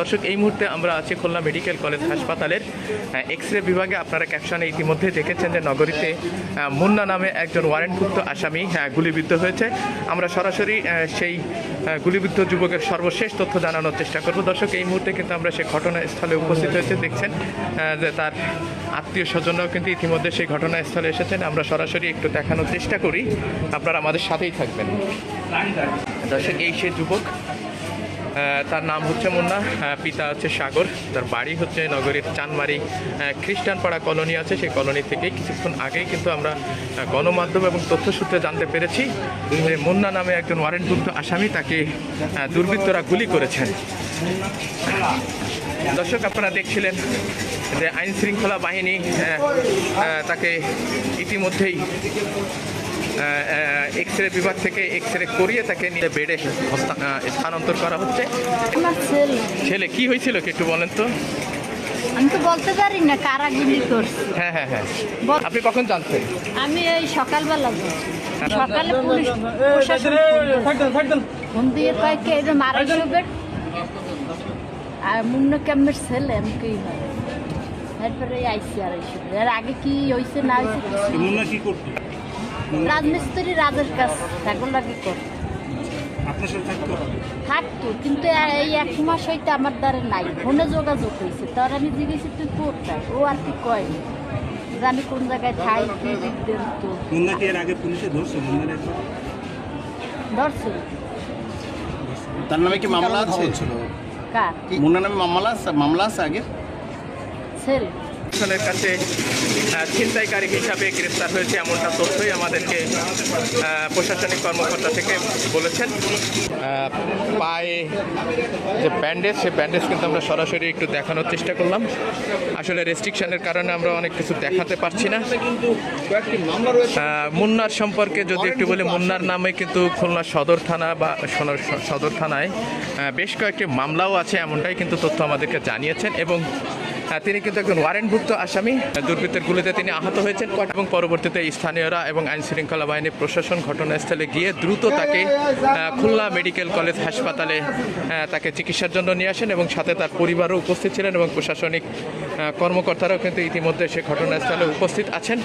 দর্শক, এই মুহূর্তে আমরা আছি খুলনা মেডিকেল কলেজ হাসপাতালের। এক্স রে বিভাগে আপনারা ক্যাপশনে ইতিমধ্যে দেখেছেন যে নগরীতে মুন্না নামে একজন ওয়ারেন্টভুক্ত আসামি গুলিবিদ্ধ হয়েছে। আমরা সরাসরি সেই গুলিবিদ্ধ যুবকের সর্বশেষ তথ্য জানানোর চেষ্টা করব। দর্শক, এই মুহূর্তে কিন্তু আমরা সেই ঘটনাস্থলে উপস্থিত হয়েছে। দেখছেন যে তার আত্মীয় স্বজনরাও কিন্তু ইতিমধ্যে সেই ঘটনাস্থলে এসেছেন। আমরা সরাসরি একটু দেখানোর চেষ্টা করি। আপনারা আমাদের সাথেই থাকবেন। দর্শক, এই সে যুবক তার নাম হচ্ছে মুন্না। পিতা হচ্ছে সাগর। তার বাড়ি হচ্ছে নগরীর চানমারি। খ্রিস্টানপাড়া কলোনি আছে। সেই কলোনি থেকেই কিছুক্ষণ আগেই কিন্তু আমরা গণমাধ্যম এবং তথ্যসূত্রে জানতে পেরেছি মুন্না নামে একজন ওয়ারেন্টভুক্ত আসামি তাকে দুর্বৃত্তরা গুলি করেছেন। দর্শক, আপনারা দেখছিলেন যে আইন শৃঙ্খলা বাহিনী তাকে ইতিমধ্যেই এক্স রে বিভাগ থেকে এক্স রে করিয়ে তাকে নিয়ে বেডে স্থানান্তর করা হচ্ছে। ছেলে। ছেলে কি হয়েছিল কি একটু বলেন তো? আমি তো বলতে পারি না কারা গুলি করছে। হ্যাঁ হ্যাঁ হ্যাঁ। আপনি কখন জানতেন? আমি এই সকালবেলা সকালে পুলিশ প্রশাসন ফোন দিয়ে কয় কে এটা মারাইছো বেট আর মুন্না কেমনের ছেলে আমি কি হয় এরপরে আইসি আর এর আগে কি হয়েছে না হয়েছে মুন্না কি করতো? রাজমিস্ত্রি রাজের কাজ এখন লাগে কর। থাকতো থাকতো কিন্তু এই এক মাস হইতে আমার দ্বারা নাই ফোনে যোগাযোগ হয়েছে তার আমি জিজ্ঞেসি তুই কোথায়? ও আর কি কয়? যে আমি কোন জায়গায় থাই কি দিতেন তো। এর আগে পুলিশে ধরছে? ধরছে। তার নামে কি মামলা আছে? কার? মুন্না নামে মামলা আছে মামলা আছে আগে? ছেলে। প্রশাসনের কাছে ছিনতাইকারী হিসাবে গ্রেফতার হয়েছে এমনটা তথ্যই আমাদেরকে প্রশাসনিক কর্মকর্তা থেকে বলেছেন। পায়ে যে ব্যান্ডেজ সে ব্যান্ডেজ কিন্তু আমরা সরাসরি একটু দেখানোর চেষ্টা করলাম। আসলে রেস্ট্রিকশনের কারণে আমরা অনেক কিছু দেখাতে পারছি না। মুন্নার সম্পর্কে যদি একটু বলি, মুন্নার নামে কিন্তু খুলনা সদর থানা বা সদর থানায় বেশ কয়েকটি মামলাও আছে এমনটাই কিন্তু তথ্য আমাদেরকে জানিয়েছেন এবং তিনি কিন্তু একজন ওয়ারেন্টভুক্ত আসামি। দুর্বৃত্তের গুলিতে তিনি আহত হয়েছেন এবং পরবর্তীতে স্থানীয়রা এবং আইন শৃঙ্খলা বাহিনী প্রশাসন ঘটনাস্থলে গিয়ে দ্রুত তাকে খুলনা মেডিকেল কলেজ হাসপাতালে তাকে চিকিৎসার জন্য নিয়ে আসেন এবং সাথে তার পরিবারও উপস্থিত ছিলেন এবং প্রশাসনিক কর্মকর্তারাও কিন্তু ইতিমধ্যে সে ঘটনাস্থলে উপস্থিত আছেন।